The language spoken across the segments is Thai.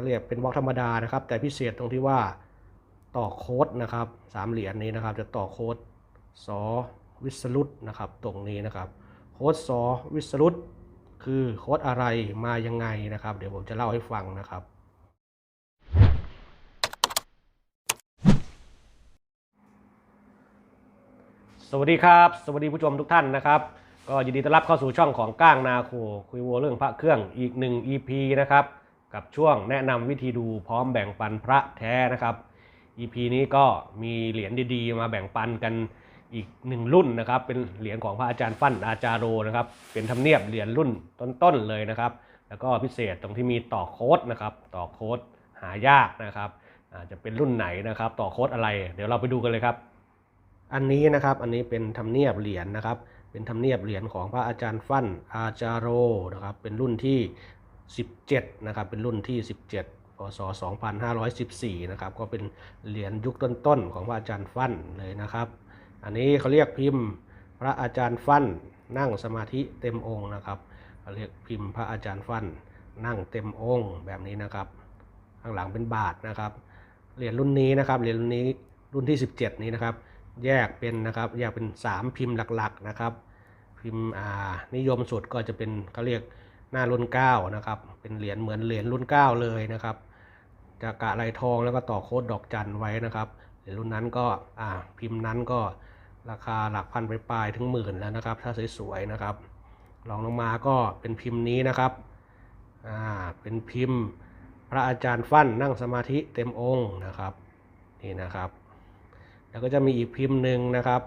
ก็เรียกเป็นบล็อกธรรมดานะครับ แต่พิเศษตรงที่ว่าต่อโค้ดนะครับสามเหรียญนี้นะครับ จะต่อโค้ดสอวิสรุตนะครับ ตรงนี้นะครับโค้ดสอวิสรุตคือโค้ดอะไรมายังไงนะครับ เดี๋ยวผมจะเล่าให้ฟังนะครับ สวัสดีครับ สวัสดีผู้ชมทุกท่านนะครับก็ยินดีต้อนรับเข้าสู่ช่องของก้างนาโคคุยวัวเรื่องพระเครื่องอีกหนึ่ง EP นะครับ กับช่วงแนะนำวิธีดูพร้อมแบ่งปันพระแท้นะครับ EP นี้ก็มีเหรียญดีๆ มาแบ่งปันกันอีกหนึ่งรุ่นนะครับ เป็นเหรียญของพระอาจารย์ฟั่นอาจารโรนะครับ เป็นธรรมเนียบเหรียญรุ่นต้นๆเลยนะครับ แล้วก็พิเศษตรงที่มีต่อโค้ดนะครับ ต่อโค้ดหายากนะครับอาจจะเป็นรุ่นไหนนะครับ ต่อโค้ดอะไร เดี๋ยวเราไปดูกันเลยครับ อันนี้นะครับอันนี้เป็นธรรมเนียบเหรียญนะครับ เป็นธรรมเนียบเหรียญของพระอาจารย์ฟั่นอาจารโรนะครับ เป็นรุ่นที่ 17นะครับเป็นรุ่นที่ 17พศ2514นะครับก็เป็นเหรียญยุคต้นๆของพระอาจารย์ฟั่นเลยนะครับ อันนี้เขาเรียกพิมพ์พระอาจารย์ฟั่นนั่งสมาธิเต็มองค์นะครับเขาเรียกพิมพ์พระอาจารย์ฟั่นนั่งเต็มองค์แบบนี้นะครับ ข้างหลังเป็นบาทนะครับเหรียญรุ่นนี้นะครับเหรียญรุ่นนี้รุ่นที่ 17 นี้นะครับ แยกเป็นนะครับแยกเป็น 3 พิมพ์หลักๆนะครับ พิมพ์อ่านิยมสุดก็จะเป็นเขาเรียก หน้ารุ่น9นะครับเป็นเหรียญเหมือนเหรียญรุ่น 9 เลยนะครับจะกะลายทองแล้วก็ต่อโค้ดดอกจันไว้นะครับเหรียญรุ่นนั้นก็อ่าพิมพ์นั้นก็ราคาหลักพันไปปลายถึงหมื่นแล้วนะครับ ถ้าสวยๆนะครับลองลงมาก็เป็นพิมพ์นี้นะครับอ่าเป็นพิมพ์พระอาจารย์ฟั่นนั่งสมาธิเต็มองค์นะครับนี่นะครับแล้วก็จะมีอีกพิมพ์หนึ่งนะครับ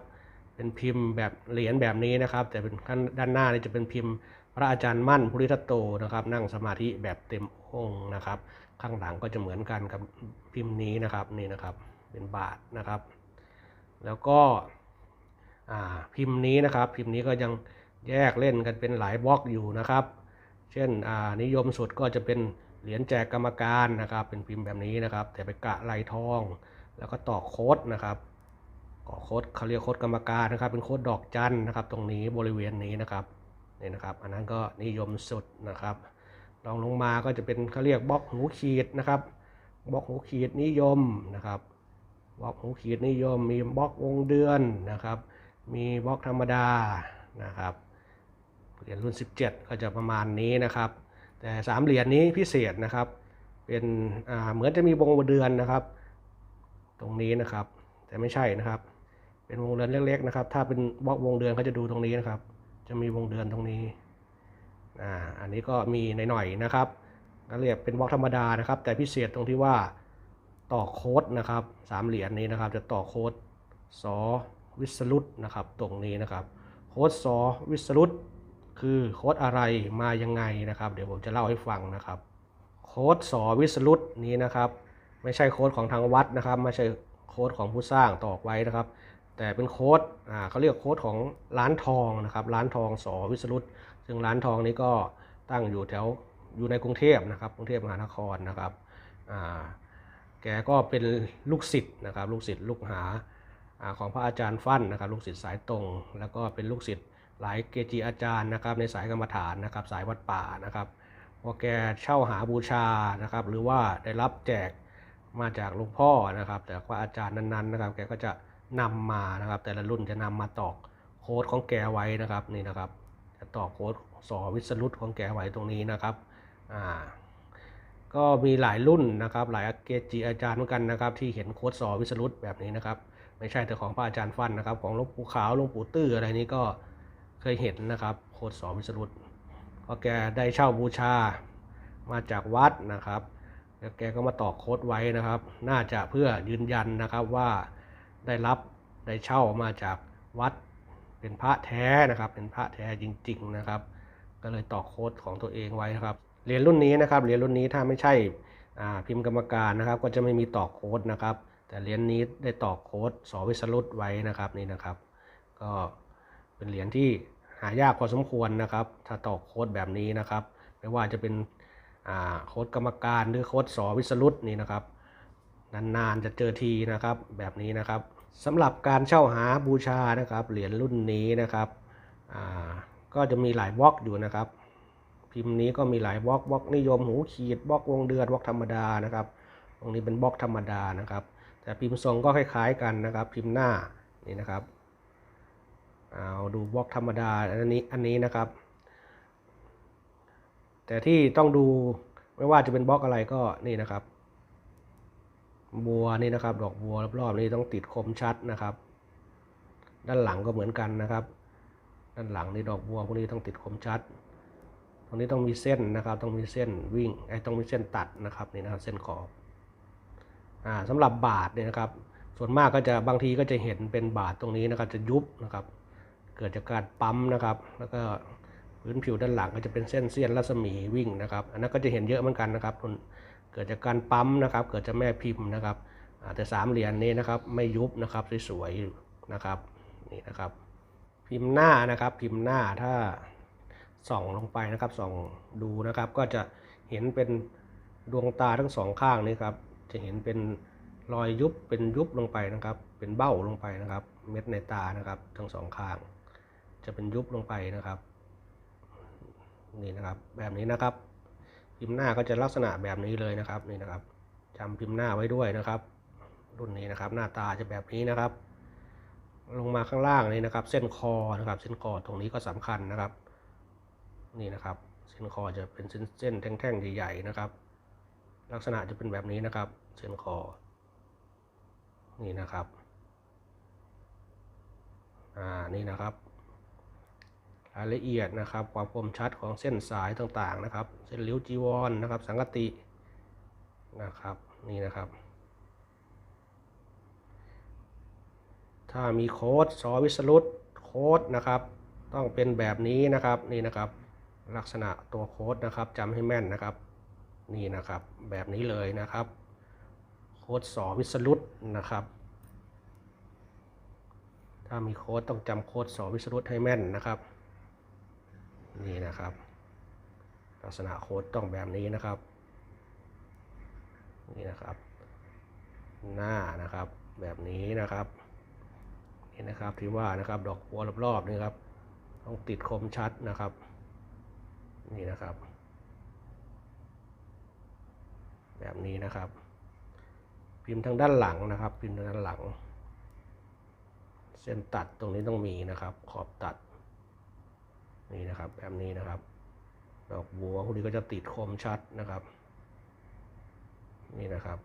เป็นพิมพ์แบบเหรียญแบบนี้นะครับ แต่เป็นข้างด้านหน้านี่จะเป็นพิมพ์ พระอาจารย์มั่นภูริทัตโตนะครับ นั่งสมาธิแบบเต็มองค์นะครับ ข้างหลังก็จะเหมือนกันกับพิมพ์นี้นะครับนี่นะครับเป็นบาทนะครับ แล้วก็พิมพ์นี้นะครับ พิมพ์นี้ก็ยังแยกเล่นกันเป็นหลายบล็อกอยู่นะครับ เช่นนิยมสุดก็จะเป็นเหรียญแจกกรรมการนะครับ เป็นพิมพ์แบบนี้นะครับ แต่ไปกะลายทอง แล้วก็ต่อโค้ดนะครับต่อโค้ดเขาเรียกโค้ดกรรมการนะครับ เป็นโค้ดดอกจันนะครับ ตรงนี้บริเวณนี้นะครับ นี่นะครับ อันนั้นก็นิยมสุดนะครับลองลงมาก็จะเป็นเขาเรียกบล็อกหูขีดนะครับบล็อกหูขีดนิยมนะครับบล็อกหูขีดนิยม มีบล็อกวงเดือนนะครับ มีบล็อกธรรมดานะครับเหรียญรุ่น 17 ก็จะประมาณนี้นะครับ แต่สามเหรียญนี้พิเศษนะครับ เป็นเหมือนจะมีวงเดือนนะครับ ตรงนี้นะครับ แต่ไม่ใช่นะครับ เป็นวงเดือนเล็กๆนะครับ ถ้าเป็นบล็อกวงเดือนเขาจะดูตรงนี้นะครับ จะมีวงเดือนตรงนี้อ่าอันนี้ก็มีหน่อยๆนะครับก็เรียกเป็นบล็อกธรรมดานะครับ แต่พิเศษตรงที่ว่าต่อโค้ดนะครับสามเหรียญนี้นะครับ จะต่อโค้ดสอวิสรุตนะครับ ตรงนี้นะครับ โค้ดสอวิสรุตคือโค้ดอะไรมายังไงนะครับ เดี๋ยวผมจะเล่าให้ฟังนะครับ โค้ดสอวิสรุตนี้นะครับ ไม่ใช่โค้ดของทางวัดนะครับ ไม่ใช่โค้ดของผู้สร้างตอกไว้นะครับ แต่เป็นโค้ดอ่าเขาเรียกโค้ดของร้านทองนะครับ ร้านทองสอวิสรุตซึ่งร้านทองนี้ก็ตั้งอยู่แถวอยู่ในกรุงเทพนะครับ กรุงเทพมหานครนะครับอ่าแกก็เป็นลูกศิษย์นะครับ ลูกศิษย์ลูกหาอ่าของพระอาจารย์ฟั่นนะครับ ลูกศิษย์สายตรง แล้วก็เป็นลูกศิษย์หลายเกจิอาจารย์นะครับ ในสายกรรมฐานนะครับ สายวัดป่านะครับพอแกเช่าหาบูชานะครับ หรือว่าได้รับแจกมาจากหลวงพ่อนะครับ แต่ว่าอาจารย์นั้นๆนะครับ แกก็จะ นำมานะครับ แต่ละรุ่นจะนำมาตอกโค้ดของแกไว้นะครับนี่นะครับ จะตอกโค้ดสอวิสรุตของแกไว้ตรงนี้นะครับอ่าก็มีหลายรุ่นนะครับ หลายเกจิอาจารย์เหมือนกันนะครับ ที่เห็นโค้ดสอวิสรุตแบบนี้นะครับ ไม่ใช่แต่ของพระอาจารย์ฟันนะครับ ของหลวงปู่ขาวหลวงปู่ตื้ออะไรนี้ก็เคยเห็นนะครับ โค้ดสอวิสรุตพอแกได้เช่าบูชามาจากวัดนะครับแล้วแกก็มาตอกโค้ดไว้นะครับ น่าจะเพื่อยืนยันนะครับว่า ได้รับได้เช่ามาจากวัดเป็นพระแท้นะครับ เป็นพระแท้จริง ๆนะครับ ก็เลยตอกโค้ดของตัวเองไว้นะครับเหรียญรุ่นนี้นะครับเหรียญรุ่นนี้ถ้าไม่ใช่พิมพ์กรรมการนะครับ ก็จะไม่มีตอกโค้ดนะครับ แต่เหรียญนี้ได้ตอกโค้ดสวิสรุตไว้นะครับนี่นะครับ ก็เป็นเหรียญที่หายากพอสมควรนะครับ ถ้าตอกโค้ดแบบนี้นะครับ ไม่ว่าจะเป็นโค้ดกรรมการหรือโค้ดสวิสรุตนี่นะครับ นานๆจะเจอทีนะครับ แบบนี้นะครับสำหรับการเช่าหาบูชานะครับเหรียญรุ่นนี้นะครับก็จะมีหลายบล็อกอยู่นะครับ พิมพ์นี้ก็มีหลายบล็อกบล็อกนิยมหูขีดบล็อกวงเดือนบล็อกธรรมดานะครับ ตรงนี้เป็นบล็อกธรรมดานะครับ แต่พิมพ์ทรงก็คล้าย ๆ กันนะครับ พิมพ์หน้านี่นะครับเอาดูบล็อกธรรมดาอันนี้อันนี้นะครับ แต่ที่ต้องดูไม่ว่าจะเป็นบล็อกอะไรก็นี่นะครับ บัวนี่นะครับ ดอกบัวรอบๆนี้ต้องติดคมชัดนะครับ ด้านหลังก็เหมือนกันนะครับ ด้านหลังนี่ดอกบัวพวกนี้ต้องติดคมชัด ตรงนี้ต้องมีเส้นนะครับ ต้องมีเส้นวิ่งไอ้ต้องมีเส้นตัดนะครับนี่นะครับเส้นขอบอ่าสำหรับบาทเนี่ยนะครับ ส่วนมากก็จะบางทีก็จะเห็นเป็นบาทตรงนี้นะครับ จะยุบนะครับ เกิดจากการปั๊มนะครับ แล้วก็พื้นผิวด้านหลังก็จะเป็นเส้นเสี้ยนรัศมีวิ่งนะครับ อันนั้นก็จะเห็นเยอะเหมือนกันนะครับมัน เกิดจากการปั๊มนะครับ เกิดจากแม่พิมพ์นะครับแต่สามเหรียญนี้นะครับไม่ยุบนะครับสวยๆนะครับนี่นะครับ พิมพ์หน้านะครับพิมพ์หน้าถ้าส่องลงไปนะครับส่องดูนะครับ ก็จะเห็นเป็นดวงตาทั้งสองข้างนี้ครับจะเห็นเป็นรอยยุบเป็นยุบลงไปนะครับ เป็นเบ้าลงไปนะครับ เม็ดในตานะครับ ทั้งสองข้าง จะเป็นยุบลงไปนะครับ นี่นะครับ แบบนี้นะครับ พิมพ์หน้าก็จะลักษณะแบบนี้เลยนะครับนี่นะครับจำพิมพ์หน้าไว้ด้วยนะครับ รุ่นนี้นะครับ หน้าตาจะแบบนี้นะครับ ลงมาข้างล่างนี่นะครับ เส้นคอนะครับ เส้นคอตรงนี้ก็สำคัญนะครับ นี่นะครับ เส้นคอจะเป็นเส้นเส้นแท่งๆใหญ่ๆนะครับ ลักษณะจะเป็นแบบนี้นะครับ เส้นคอ นี่นะครับอ่านี่นะครับ รายละเอียดนะครับ ความคมชัดของเส้นสายต่างๆนะครับ เส้นริ้วจีวรนะครับ สังกตินะครับนี่นะครับ ถ้ามีโค้ดสอวิสรุตโค้ดนะครับ ต้องเป็นแบบนี้นะครับนี่นะครับ ลักษณะตัวโค้ดนะครับจำให้แม่นนะครับ นี่นะครับแบบนี้เลยนะครับ โค้ดสอวิสรุตนะครับถ้ามีโค้ดต้องจำโค้ดสอวิสรุตให้แม่นนะครับ นี่นะครับ ลักษณะโค้ดต้องแบบนี้นะครับ นี่นะครับ หน้านะครับแบบนี้นะครับนี่นะครับที่ว่านะครับดอกบัวรอบๆนี่ครับ ต้องติดคมชัดนะครับ นี่นะครับ แบบนี้นะครับ พิมพ์ทางด้านหลังนะครับ พิมพ์ทางด้านหลัง เส้นตัดตรงนี้ต้องมีนะครับ ขอบตัด นี่นะครับแบบนี้นะครับ ดอกบัวพวกนี้ก็จะติดคมชัดนะครับ นี่นะครับ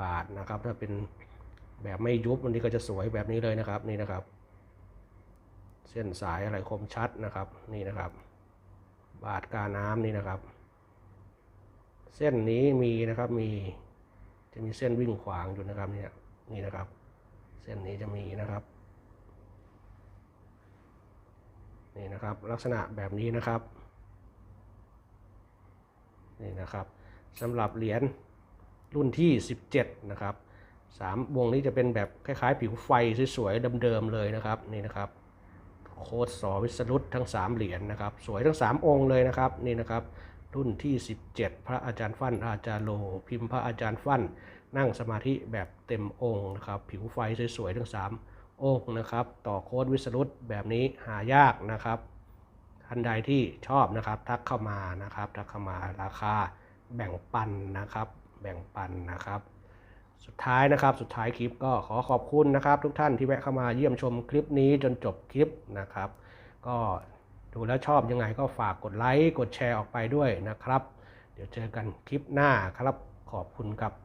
บาทนะครับถ้าเป็นแบบไม่ยุบวันนี้ก็จะสวยแบบนี้เลยนะครับนี่นะครับ เส้นสายอะไรคมชัดนะครับนี่นะครับ บาทกาน้ำนี่นะครับ เส้นนี้มีนะครับมีจะมีเส้นวิ่งขวางอยู่นะครับเนี่ยนี่นะครับ เส้นนี้จะมีนะครับ นี่นะครับลักษณะแบบนี้นะครับนี่นะครับสำหรับเหรียญรุ่นที่ 17 นะครับสามวงนี้จะเป็นแบบคล้ายๆ ผิวไฟสวยๆเดิมๆเลยนะครับนี่นะครับโค้ดสอวิสรุตทั้ง 3 เหรียญนะครับ สวยทั้ง 3 องค์เลยนะครับนี่นะครับ รุ่นที่ 17 พระอาจารย์ฟั่นอาจารย์โล พิมพ์พระอาจารย์ฟั่น นั่งสมาธิแบบเต็มองค์นะครับ ผิวไฟสวยๆทั้ง 3 องนะครับ ต่อโค้ดวิสรุตแบบนี้หายากนะครับท่านใดที่ชอบนะครับ ทักเข้ามานะครับ ทักเข้ามาราคาแบ่งปันนะครับ แบ่งปันนะครับ สุดท้ายนะครับ สุดท้ายคลิปก็ขอขอบคุณนะครับ ทุกท่านที่แวะเข้ามาเยี่ยมชมคลิปนี้จนจบคลิปนะครับ ก็ดูแล้วชอบยังไงก็ฝากกดไลค์กดแชร์ออกไปด้วยนะครับ เดี๋ยวเจอกันคลิปหน้าครับขอบคุณครับ